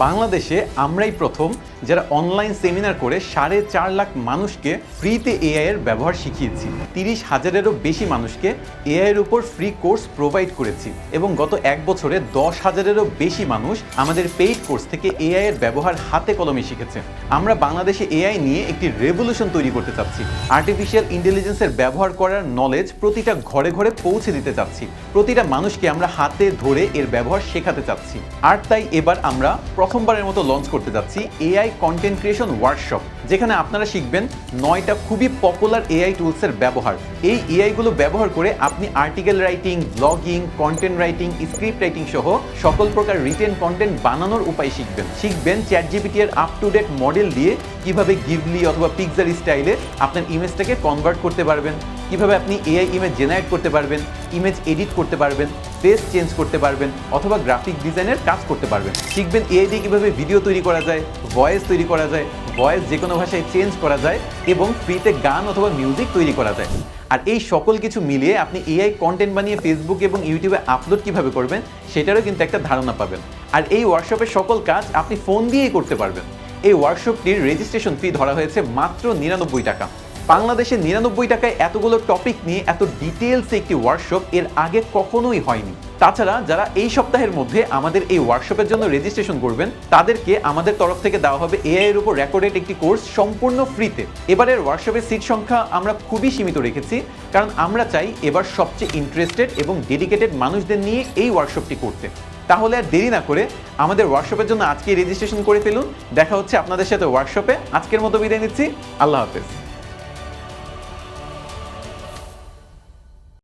বাংলাদেশে আমরাই প্রথম যারা অনলাইন সেমিনার করে সাড়ে চার লাখ মানুষকে ফ্রিতে এআই এর ব্যবহার শিখিয়েছি। তিরিশ হাজারেরও বেশি মানুষকে এআই এর উপর ফ্রি কোর্স প্রোভাইড করেছি এবং গত এক বছরে দশ হাজারেরও বেশি মানুষ আমাদের পেইড কোর্স থেকে এআই এর ব্যবহার হাতে কলমে শিখেছে। আমরা বাংলাদেশে এআই নিয়ে একটি রেভলিউশন তৈরি করতে চাচ্ছি। আর্টিফিশিয়াল ইন্টেলিজেন্সের ব্যবহার করার নলেজ প্রতিটা ঘরে ঘরে পৌঁছে দিতে চাচ্ছি। প্রতিটা মানুষকে আমরা হাতে ধরে এর ব্যবহার শেখাতে চাচ্ছি। আর তাই এবার আমরা প্রথমবারের মতো লঞ্চ করতে যাচ্ছি এআই কন্টেন্ট ক্রিয়েশন ওয়ার্কশপ যেখানে আপনারা শিখবেন নয়টা খুবই পপুলার এআই টুলসের ব্যবহার। এই এআইগুলো ব্যবহার করে আপনি article writing blogging content writing script writing সহ সকল প্রকার রিটেন কন্টেন্ট বানানোর উপায় শিখবেন। শিখবেন চ্যাট জিপিটি এর আপ টু ডেট মডেল দিয়ে কীভাবে গিভলি অথবা পিকজার স্টাইলে আপনার ইমেজটাকে কনভার্ট করতে পারবেন? কীভাবে আপনি এআই ইমেজ জেনারেট করতে পারবেন? ইমেজ এডিট করতে পারবেন? ফেস চেঞ্জ করতে পারবেন? অথবা গ্রাফিক ডিজাইনের কাজ করতে পারবেন? শিখবেন এআই দিয়ে কীভাবে ভিডিও তৈরি করা যায়? ভয়েস তৈরি করা যায়? ভয়েস যে কোনো ভাষায় চেঞ্জ করা যায় এবং ফ্রিতে গান অথবা মিউজিক তৈরি করা যায়। আর এই সকল কিছু মিলিয়ে আপনি এআই কন্টেন্ট বানিয়ে ফেসবুক এবং ইউটিউবে আপলোড কীভাবে করবেন, সেটারও কিন্তু একটা ধারণা পাবেন। আর এই ওয়ার্কশপের সকল কাজ আপনি ফোন দিয়েই করতে পারবেন। এই ওয়ার্কশপটির রেজিস্ট্রেশন ফি ধরা হয়েছে মাত্র নিরানব্বই টাকা। বাংলাদেশে নিরানব্বই টাকায় এতগুলো টপিক নিয়ে এত ডিটেলসে একটি ওয়ার্কশপ এর আগে কখনোই হয়নি। তাছাড়া যারা এই সপ্তাহের মধ্যে আমাদের এই ওয়ার্কশপের জন্য রেজিস্ট্রেশন করবেন, তাদেরকে আমাদের তরফ থেকে দেওয়া হবে এআই এর উপর রেকর্ডেড একটি কোর্স সম্পূর্ণ ফ্রিতে এবারের ওয়ার্কশপের সিট সংখ্যা আমরা খুবই সীমিত রেখেছি, কারণ আমরা চাই এবার সবচেয়ে ইন্টারেস্টেড এবং ডেডিকেটেড মানুষদের নিয়ে এই ওয়ার্কশপটি করতে। তাহলে আর দেরি না করে আমাদের ওয়ার্কশপের জন্য আজকে রেজিস্ট্রেশন করে ফেলুন। দেখা হচ্ছে আপনাদের সাথে ওয়ার্কশপে আজকের মতো বিদায় নিচ্ছি। আল্লাহ হাফেজ।